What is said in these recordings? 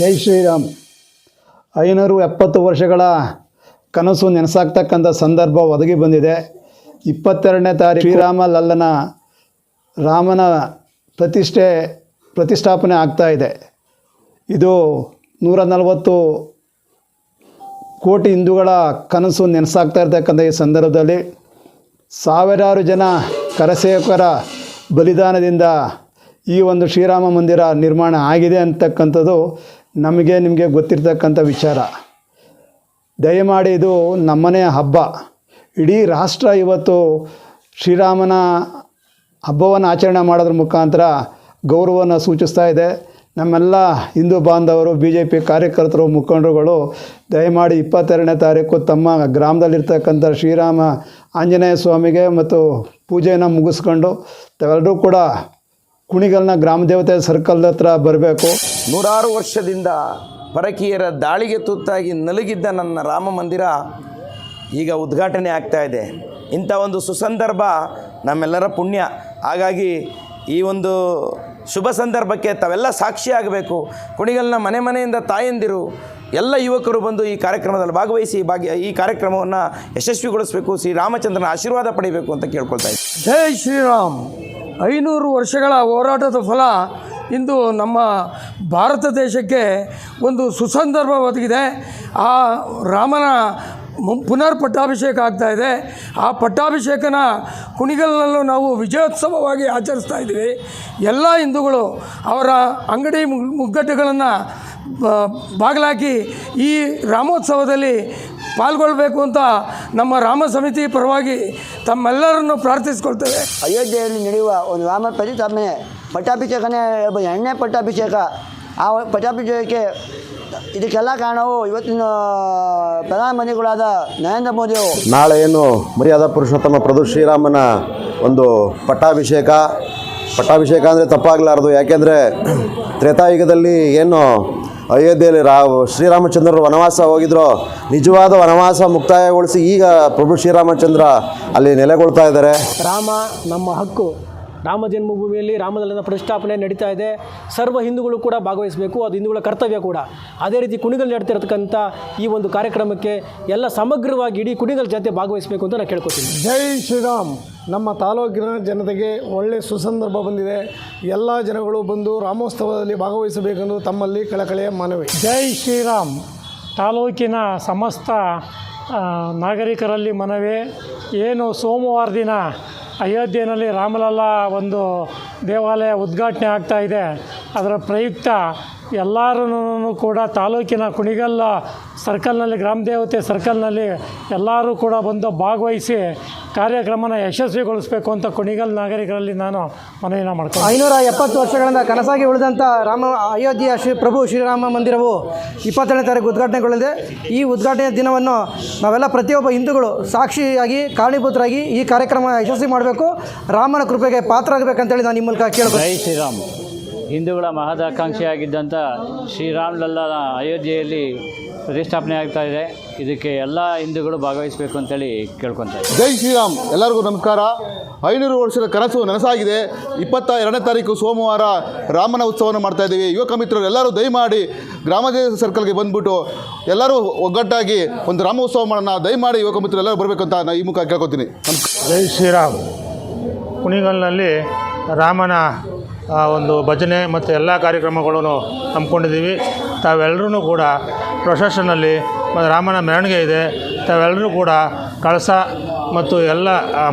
ಜೈ ಶ್ರೀರಾಮ್. ಐನೂರು ಎಪ್ಪತ್ತು ವರ್ಷಗಳ ಕನಸು ನೆನೆಸಾಗ್ತಕ್ಕಂಥ ಸಂದರ್ಭ ಒದಗಿ ಬಂದಿದೆ. ಇಪ್ಪತ್ತೆರಡನೇ ತಾರೀಕು ಶ್ರೀರಾಮ ಲಲ್ಲನ ರಾಮನ ಪ್ರತಿಷ್ಠೆ, ಪ್ರತಿಷ್ಠಾಪನೆ ಆಗ್ತಾ ಇದೆ. ಇದು ನೂರ ನಲವತ್ತು ಕೋಟಿ ಹಿಂದೂಗಳ ಕನಸು ನೆನೆಸಾಗ್ತಾ ಇರ್ತಕ್ಕಂಥ ಈ ಸಂದರ್ಭದಲ್ಲಿ ಸಾವಿರಾರು ಜನ ಕರಸೇವಕರ ಬಲಿದಾನದಿಂದ ಈ ಒಂದು ಶ್ರೀರಾಮ ಮಂದಿರ ನಿರ್ಮಾಣ ಆಗಿದೆ ಅಂತಕ್ಕಂಥದ್ದು ನಮಗೆ ನಿಮಗೆ ಗೊತ್ತಿರ್ತಕ್ಕಂಥ ವಿಚಾರ. ದಯಮಾಡಿ ಇದು ನಮ್ಮನೆ ಹಬ್ಬ. ಇಡೀ ರಾಷ್ಟ್ರ ಇವತ್ತು ಶ್ರೀರಾಮನ ಹಬ್ಬವನ್ನು ಆಚರಣೆ ಮಾಡೋದ್ರ ಮುಖಾಂತರ ಗೌರವವನ್ನು ಸೂಚಿಸ್ತಾ ಇದೆ. ನಮ್ಮೆಲ್ಲ ಹಿಂದೂ ಬಾಂಧವರು ಬಿ ಜೆ ಪಿ ಕಾರ್ಯಕರ್ತರು, ಮುಖಂಡರುಗಳು ದಯಮಾಡಿ ಇಪ್ಪತ್ತೆರಡನೇ ತಾರೀಕು ತಮ್ಮ ಗ್ರಾಮದಲ್ಲಿರ್ತಕ್ಕಂಥ ಶ್ರೀರಾಮ ಆಂಜನೇಯ ಸ್ವಾಮಿಗೆ ಮತ್ತು ಪೂಜೆಯನ್ನು ಮುಗಿಸ್ಕೊಂಡು ತಾವೆಲ್ಲರೂ ಕೂಡ ಕುಣಿಗಲ್ನ ಗ್ರಾಮ ದೇವತೆ ಸರ್ಕಲ್ ಹತ್ರ ಬರಬೇಕು. ನೂರಾರು ವರ್ಷದಿಂದ ಪರಕೀಯರ ದಾಳಿಗೆ ತುತ್ತಾಗಿ ನಲುಗಿದ್ದ ನನ್ನ ರಾಮ ಮಂದಿರ ಈಗ ಉದ್ಘಾಟನೆ ಆಗ್ತಾ ಇದೆ. ಇಂಥ ಒಂದು ಸುಸಂದರ್ಭ ನಮ್ಮೆಲ್ಲರ ಪುಣ್ಯ. ಹಾಗಾಗಿ ಈ ಒಂದು ಶುಭ ಸಂದರ್ಭಕ್ಕೆ ತಾವೆಲ್ಲ ಸಾಕ್ಷಿಯಾಗಬೇಕು ಕುಣಿಗಲ್ನ ಮನೆ ಮನೆಯಿಂದ ತಾಯಂದಿರು ಎಲ್ಲ ಯುವಕರು ಬಂದು ಈ ಕಾರ್ಯಕ್ರಮದಲ್ಲಿ ಭಾಗವಹಿಸಿ ಭಾಗ್ಯ ಈ ಕಾರ್ಯಕ್ರಮವನ್ನು ಯಶಸ್ವಿಗೊಳಿಸಬೇಕು ಶ್ರೀರಾಮಚಂದ್ರನ ಆಶೀರ್ವಾದ ಪಡೆಯಬೇಕು ಅಂತ ಕೇಳ್ಕೊಳ್ತಾ ಇದ್ದೀನಿ. ಜೈ ಶ್ರೀರಾಮ್. ಐನೂರು ವರ್ಷಗಳ ಹೋರಾಟದ ಫಲ ಇಂದು ನಮ್ಮ ಭಾರತ ದೇಶಕ್ಕೆ ಒಂದು ಸುಸಂದರ್ಭ ಒದಗಿದೆ. ಆ ರಾಮನ ಪುನರ್ ಪಟ್ಟಾಭಿಷೇಕ ಆಗ್ತಾ ಇದೆ. ಆ ಪಟ್ಟಾಭಿಷೇಕನ ಕುಣಿಗಲ್ನಲ್ಲೂ ನಾವು ವಿಜಯೋತ್ಸವವಾಗಿ ಆಚರಿಸ್ತಾ ಇದ್ದೀವಿ. ಎಲ್ಲ ಹಿಂದೂಗಳು ಅವರ ಅಂಗಡಿ ಮುಗ್- ಮುಗ್ಗಟ್ಟುಗಳನ್ನು ಬಾಗಿಲಾಕಿ ಈ ರಾಮೋತ್ಸವದಲ್ಲಿ ಪಾಲ್ಗೊಳ್ಬೇಕು ಅಂತ ನಮ್ಮ ರಾಮ ಸಮಿತಿ ಪರವಾಗಿ ತಮ್ಮೆಲ್ಲರನ್ನು ಪ್ರಾರ್ಥಿಸ್ಕೊಳ್ತೇವೆ. ಅಯೋಧ್ಯೆಯಲ್ಲಿ ನಡೆಯುವ ಒಂದು ರಾಮ ಪ್ರತಿಷ್ಠಾಪನೆ ಪಟ್ಟಾಭಿಷೇಕನೇ ಹೇಳ್ಬೋದು ಎಣ್ಣೆ ಪಟ್ಟಾಭಿಷೇಕ. ಆ ಪಟ್ಟಾಭಿಷೇಕಕ್ಕೆ ಇದಕ್ಕೆಲ್ಲ ಕಾರಣವು ಇವತ್ತಿನ ಪ್ರಧಾನಮಂತ್ರಿಗಳಾದ ನರೇಂದ್ರ ಮೋದಿಯವರು. ನಾಳೆ ಏನು ಮರ್ಯಾದಾ ಪುರುಷೋತ್ತಮ ಪ್ರಭು ಶ್ರೀರಾಮನ ಒಂದು ಪಟ್ಟಾಭಿಷೇಕ. ಪಟ್ಟಾಭಿಷೇಕ ಅಂದರೆ ತಪ್ಪಾಗಲಾರದು. ಯಾಕೆಂದರೆ ತ್ರೇತಾಯುಗದಲ್ಲಿ ಏನು ಅಯೋಧ್ಯೆಯಲ್ಲಿ ರಾ ಶ್ರೀರಾಮಚಂದ್ರರು ವನವಾಸ ಹೋಗಿದ್ರು ನಿಜವಾದ ವನವಾಸ ಮುಕ್ತಾಯಗೊಳಿಸಿ ಈಗ ಪ್ರಭು ಶ್ರೀರಾಮಚಂದ್ರ ಅಲ್ಲಿ ನೆಲೆಗೊಳ್ತಾ ಇದ್ದಾರೆ. ರಾಮ ನಮ್ಮ ಹಕ್ಕು. ರಾಮ ಜನ್ಮಭೂಮಿಯಲ್ಲಿ ರಾಮದಲ್ಲಿನ ಪ್ರತಿಷ್ಠಾಪನೆ ನಡೀತಾ ಇದೆ. ಸರ್ವ ಹಿಂದೂಗಳು ಕೂಡ ಭಾಗವಹಿಸಬೇಕು. ಅದು ಹಿಂದೂಗಳ ಕರ್ತವ್ಯ ಕೂಡ. ಅದೇ ರೀತಿ ಕುಣಿಗಲ್ ನಡ್ತಿರತಕ್ಕಂಥ ಈ ಒಂದು ಕಾರ್ಯಕ್ರಮಕ್ಕೆ ಎಲ್ಲ ಸಮಗ್ರವಾಗಿ ಇಡೀ ಕುಣಿಗಲ್ ಜಾತಿ ಭಾಗವಹಿಸಬೇಕು ಅಂತ ನಾನು ಕೇಳ್ಕೊತೀನಿ. ಜೈ ಶ್ರೀರಾಮ್. ನಮ್ಮ ತಾಲೂಕಿನ ಜನತೆಗೆ ಒಳ್ಳೆ ಸುಸಂದರ್ಭ ಬಂದಿದೆ. ಎಲ್ಲ ಜನಗಳು ಬಂದು ರಾಮೋತ್ಸವದಲ್ಲಿ ಭಾಗವಹಿಸಬೇಕೆಂದು ತಮ್ಮಲ್ಲಿ ಕಳಕಳಿಯ ಮನವಿ. ಜೈ ಶ್ರೀರಾಮ್. ತಾಲೂಕಿನ ಸಮಸ್ತ ನಾಗರಿಕರಲ್ಲಿ ಮನವಿ. ಏನು ಸೋಮವಾರ ದಿನ ಅಯೋಧ್ಯೆಯಲ್ಲಿ ರಾಮಲಲ್ಲ ಒಂದು ದೇವಾಲಯ ಉದ್ಘಾಟನೆ ಆಗ್ತಾ ಇದೆ. ಅದರ ಪ್ರಯುಕ್ತ ಎಲ್ಲರೂ ಕೂಡ ತಾಲೂಕಿನ ಕುಣಿಗಲ್ಲ ಸರ್ಕಲ್ನಲ್ಲಿ, ಗ್ರಾಮ ದೇವತೆ ಸರ್ಕಲ್ನಲ್ಲಿ ಎಲ್ಲರೂ ಕೂಡ ಬಂದು ಭಾಗವಹಿಸಿ ಕಾರ್ಯಕ್ರಮನ ಯಶಸ್ವಿಗೊಳಿಸಬೇಕು ಅಂತ ಕುಣಿಗಲ್ ನಾಗರಿಕರಲ್ಲಿ ನಾನು ಮನವಿ ಮಾಡ್ಕೊಂಡು ಐನೂರ ಎಪ್ಪತ್ತು ವರ್ಷಗಳಿಂದ ಕನಸಾಗಿ ಉಳಿದಂಥ ರಾಮ ಅಯೋಧ್ಯೆಯ ಶ್ರೀ ಪ್ರಭು ಶ್ರೀರಾಮ ಮಂದಿರವು ಇಪ್ಪತ್ತೇಳನೇ ತಾರೀಕು ಉದ್ಘಾಟನೆಗೊಳ್ಳಲಿದೆ. ಈ ಉದ್ಘಾಟನೆಯ ದಿನವನ್ನು ನಾವೆಲ್ಲ ಪ್ರತಿಯೊಬ್ಬ ಹಿಂದೂಗಳು ಸಾಕ್ಷಿಯಾಗಿ ಕಾರಣೀಭೂತರಾಗಿ ಈ ಕಾರ್ಯಕ್ರಮ ಯಶಸ್ವಿ ಮಾಡಬೇಕು. ರಾಮನ ಕೃಪೆಗೆ ಪಾತ್ರ ಆಗಬೇಕಂತೇಳಿ ನಾನು ಈ ಮೂಲಕ ಕೇಳಬೇಕು ಜೈ ಶ್ರೀರಾಮ್. ಹಿಂದೂಗಳ ಮಹದಾಕಾಂಕ್ಷೆಯಾಗಿದ್ದಂಥ ಶ್ರೀರಾಮ್ ಲಲ್ಲನ ಅಯೋಧ್ಯೆಯಲ್ಲಿ ಪ್ರತಿಷ್ಠಾಪನೆ ಆಗ್ತಾ ಇದೆ. ಇದಕ್ಕೆ ಎಲ್ಲ ಹಿಂದೂಗಳು ಭಾಗವಹಿಸಬೇಕು ಅಂತೇಳಿ ಕೇಳ್ಕೊತಾ. ಜೈ ಶ್ರೀರಾಮ್. ಎಲ್ಲರಿಗೂ ನಮಸ್ಕಾರ. ಐನೂರು ವರ್ಷದ ಕನಸು ನನಸಾಗಿದೆ. ಇಪ್ಪತ್ತ ಎರಡನೇ ತಾರೀಕು ಸೋಮವಾರ ರಾಮನ ಉತ್ಸವವನ್ನು ಮಾಡ್ತಾ ಇದ್ದೀವಿ. ಯುವಕ ಮಿತ್ರರು ಎಲ್ಲರೂ ದಯಮಾಡಿ ಗ್ರಾಮದೇ ಸರ್ಕಲ್ಗೆ ಬಂದ್ಬಿಟ್ಟು ಎಲ್ಲರೂ ಒಗ್ಗಟ್ಟಾಗಿ ಒಂದು ರಾಮ ಉತ್ಸವ ಮಾಡೋಣ. ದಯಮಾಡಿ ಯುವಕ ಮಿತ್ರರು ಎಲ್ಲರೂ ಬರಬೇಕು ಅಂತ ನಾನು ಈ ಮುಖ ಕೇಳ್ಕೊತೀನಿ. ಜೈ ಶ್ರೀರಾಮ್. ಕುಣಿಗಲ್ನಲ್ಲಿ ರಾಮನ ಆ, ಒಂದು ಭಜನೆ ಮತ್ತು ಎಲ್ಲ ಕಾರ್ಯಕ್ರಮಗಳನ್ನು ಹಮ್ಮಿಕೊಂಡಿದ್ದೀವಿ. ತಾವೆಲ್ಲರೂ ಕೂಡ ಪ್ರೊಸೆಷನಲ್ಲಿ ಮತ್ತು ರಾಮನ ಮೆರವಣಿಗೆ ಇದೆ. ತಾವೆಲ್ಲರೂ ಕೂಡ ಕಳಸ ಮತ್ತು ಎಲ್ಲ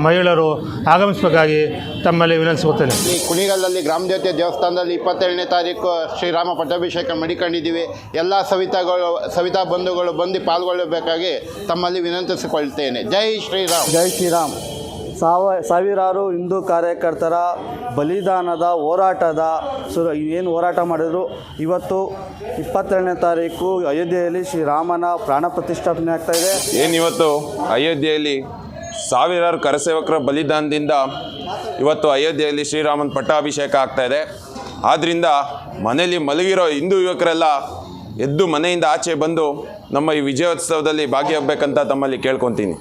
ಮಹಿಳೆಯರು ಆಗಮಿಸಬೇಕಾಗಿ ತಮ್ಮಲ್ಲಿ ವಿನಂತಿಸುತ್ತೇನೆ ಈ ಕುಣಿಗಲ್ಲಲ್ಲಿ ಗ್ರಾಮ ದೇವತೆ ದೇವಸ್ಥಾನದಲ್ಲಿ ಇಪ್ಪತ್ತೇಳನೇ ತಾರೀಕು ಶ್ರೀರಾಮ ಪಟ್ಟಾಭಿಷೇಕ ಮಡಿಕೊಂಡಿದ್ದೀವಿ. ಎಲ್ಲ ಸವಿತಾಗಳು ಸವಿತಾ ಬಂಧುಗಳು ಬಂದು ಪಾಲ್ಗೊಳ್ಳಬೇಕಾಗಿ ತಮ್ಮಲ್ಲಿ ವಿನಂತಿಸಿಕೊಳ್ತೇನೆ. ಜೈ ಶ್ರೀರಾಮ್. ಜೈ ಶ್ರೀರಾಮ್. ಸಾವ, ಸಾವಿರಾರು ಹಿಂದೂ ಕಾರ್ಯಕರ್ತರ ಬಲಿದಾನದ ಹೋರಾಟದ ಸುರ ಏನು ಹೋರಾಟ ಮಾಡಿದ್ರು? ಇವತ್ತು ಇಪ್ಪತ್ತೆರಡನೇ ತಾರೀಕು ಅಯೋಧ್ಯೆಯಲ್ಲಿ ಶ್ರೀರಾಮನ ಪ್ರಾಣ ಪ್ರತಿಷ್ಠಾಪನೆ ಆಗ್ತಾ ಇದೆ. ಏನಿವತ್ತು ಅಯೋಧ್ಯೆಯಲ್ಲಿ ಸಾವಿರಾರು ಕರಸೇವಕರ ಬಲಿದಾನದಿಂದ ಇವತ್ತು ಅಯೋಧ್ಯೆಯಲ್ಲಿ ಶ್ರೀರಾಮನ ಪಟ್ಟಾಭಿಷೇಕ ಆಗ್ತಾ ಇದೆ. ಆದ್ದರಿಂದ ಮನೆಯಲ್ಲಿ ಮಲಗಿರೋ ಹಿಂದೂ ಯುವಕರೆಲ್ಲ ಎದ್ದು ಮನೆಯಿಂದ ಆಚೆ ಬಂದು ನಮ್ಮ ಈ ವಿಜಯೋತ್ಸವದಲ್ಲಿ ಭಾಗಿಯಾಗಬೇಕಂತ ತಮ್ಮಲ್ಲಿ ಕೇಳ್ಕೊತೀನಿ.